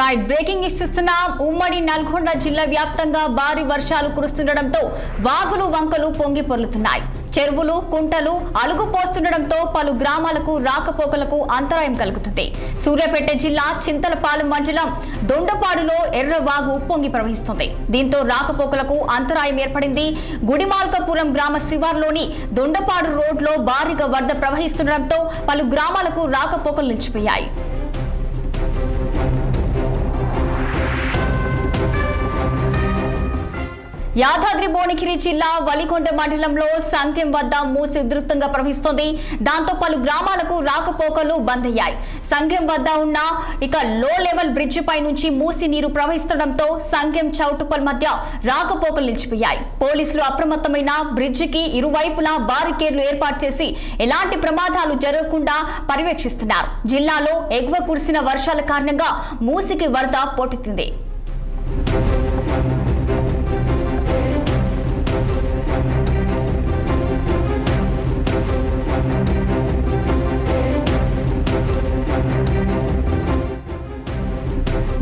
Right breaking news చూస్తున్నాం. ఉమ్మడి నల్గొండ జిల్లా వ్యాప్తంగా భారీ వర్షాలు కురుస్తుండటంతో వాగులు వంకలు పొంగి పొర్లుతున్నాయి. చెరువులు కుంటలు అలుగు పోస్తుండటంతో పలు గ్రామాలకు రాకపోకలకు అంతరాయం కలుగుతుంది. సూర్యాపేట జిల్లా చింతలపాలెం మండలం దొండపాడులో ఎర్రవాగు పొంగి ప్రవహిస్తుంది. దీంతో రాకపోకలకు అంతరాయం ఏర్పడింది. గుడిమాల్కపురం గ్రామ శివార్లోని దొండపాడు రోడ్లో భారీగా వరద ప్రవహిస్తుండటంతో పలు గ్రామాలకు రాకపోకలు నిలిచిపోయాయి. యాదాద్రి భువనగిరి జిల్లా వలికొండ మండలంలో సంఖ్యం వద్ద మూసి ఉధృతంగా ప్రవహిస్తోంది. దాంతో పలు గ్రామాలకు రాకపోకలు బంద్ అయ్యాయి సంఖ్యం వద్ద ఉన్న ఇక లో లెవెల్ బ్రిడ్జి పై నుంచి మూసి నీరు ప్రవహిస్తుండటంతో సంఖ్యం చౌటుపల్ మధ్య రాకపోకలు నిలిచిపోయాయి. పోలీసులు అప్రమత్తమైన బ్రిడ్జికి ఇరువైపులా బారికేర్లు ఏర్పాటు చేసి ఎలాంటి ప్రమాదాలు జరగకుండా పర్యవేక్షిస్తున్నారు. జిల్లాలో ఎగువ కురిసిన వర్షాల కారణంగా మూసికి వరద పోటెత్తింది.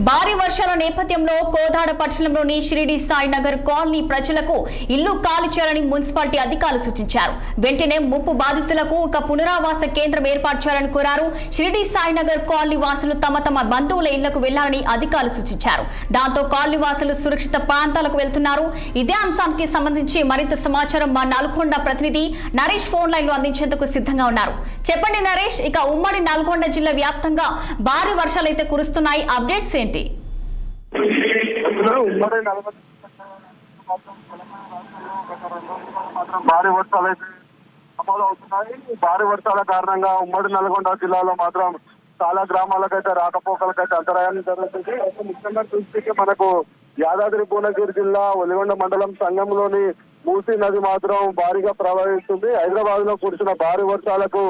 భారీ వర్షాల నేపథ్యంలో కోదాడ పట్టణంలోని షిరిడి సాయినగర్ కాలనీ ప్రజలకు ఇల్లు ఖాళీ చేయాలని మున్సిపాలిటీ అధికారులు సూచించారు. వెంటనే ముప్పు బాధితులకు ఒక పునరావాస కేంద్రం ఏర్పాటు చేయాలని కోరారు. షిరిడి సాయినగర్ కాలనీ వాసులు తమ తమ బంధువుల ఇళ్ళకు వెళ్ళాలని అధికారులు సూచించారు. దాంతో కాలనీ వాసులు సురక్షిత ప్రాంతాలకు వెళ్తున్నారు. ఇదే అంశానికి సంబంధించి మరింత సమాచారం మా నల్గొండ ప్రతినిధి నరేష్ ఫోన్ లైన్లో అందించేందుకు సిద్ధంగా ఉన్నారు. చెప్పండి నరేష్ ఇక ఉమ్మడి నల్గొండ జిల్లా వ్యాప్తంగా భారీ వర్షాలు అయితే కురుస్తున్నాయి. అప్డేట్స్ ఏంటి? ఉమ్మడి నల్గొండ మాత్రం భారీ వర్షాలు అయితే అమలు అవుతున్నాయి. భారీ వర్షాల కారణంగా ఉమ్మడి నల్గొండ జిల్లాలో మాత్రం చాలా గ్రామాలకైతే రాకపోకలకైతే అంతరాయాన్ని జరుగుతుంది. అయితే ముఖ్యంగా చూస్తే మనకు యాదాద్రి భువనగిరి జిల్లా ఒలిగొండ మండలం సంఘంలోని మూసీ నది మాత్రం భారీగా ప్రవహిస్తుంది. హైదరాబాద్లో కురిసిన భారీ వర్షాలకు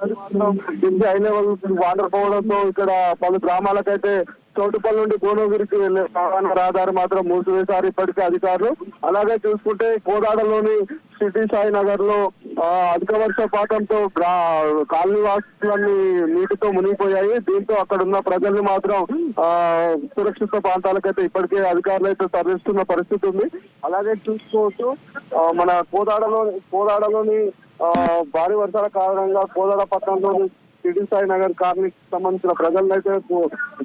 కింది హై లెవెల్ వాటర్ పోవడంతో ఇక్కడ పలు గ్రామాలకైతే చోటుపల్లి నుండి కోనగిరికి వెళ్ళే రవాణా రహదారి మాత్రం మూసివేశారు ఇప్పటికే అధికారులు. అలాగే చూసుకుంటే కోదాడలోని సిటీ సాయి నగర్లో అధిక వర్షపాతంతో గ్రా- కాలనీ వాసులన్నీ నీటితో మునిగిపోయాయి. దీంతో అక్కడ ఉన్న ప్రజల్ని మాత్రం ఆ సురక్షిత ప్రాంతాలకైతే ఇప్పటికే అధికారులు అయితే తరలిస్తున్న పరిస్థితి ఉంది. అలాగే చూసుకోవచ్చు మన కోదాడలో కోదాడలోని భారీ వర్షాల కారణంగా కోదాడపట్నంలోని సిటీ సాయి నగర్ కాలనీకి సంబంధించిన ప్రజలైతే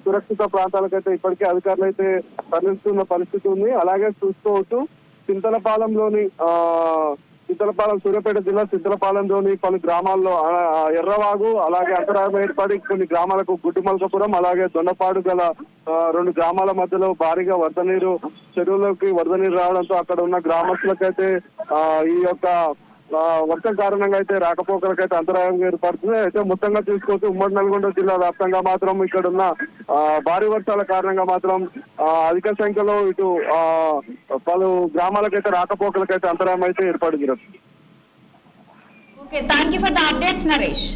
సురక్షిత ప్రాంతాలకైతే ఇప్పటికే అధికారులు అయితే తరలిస్తున్న పరిస్థితి ఉంది. అలాగే చూసుకోవచ్చు చింతలపాలెంలోని ఆ చింతలపాలెం సూర్యాపేట జిల్లా చింతలపాలెంలోని పలు గ్రామాల్లో ఎర్రవాగు అలాగే అంతరాయం ఏర్పడి కొన్ని గ్రామాలకు గుడ్డుమల్కపురం అలాగే దొండపాడు గల రెండు గ్రామాల మధ్యలో భారీగా వరద నీరు చెరువులోకి వరద నీరు రావడంతో అక్కడ ఉన్న గ్రామస్తులకైతే ఈ యొక్క వర్షం కారణంగా అయితే రాకపోకలకైతే అంతరాయం ఏర్పడుతుంది. అయితే మొత్తంగా చూసుకోవచ్చు ఉమ్మడి నల్గొండ జిల్లా వ్యాప్తంగా మాత్రం ఇక్కడ ఉన్న భారీ వర్షాల కారణంగా మాత్రం అధిక సంఖ్యలో ఇటు పలు గ్రామాలకైతే రాకపోకలకైతే అంతరాయం అయితే ఏర్పడింది okay thank you for the updates Naresh.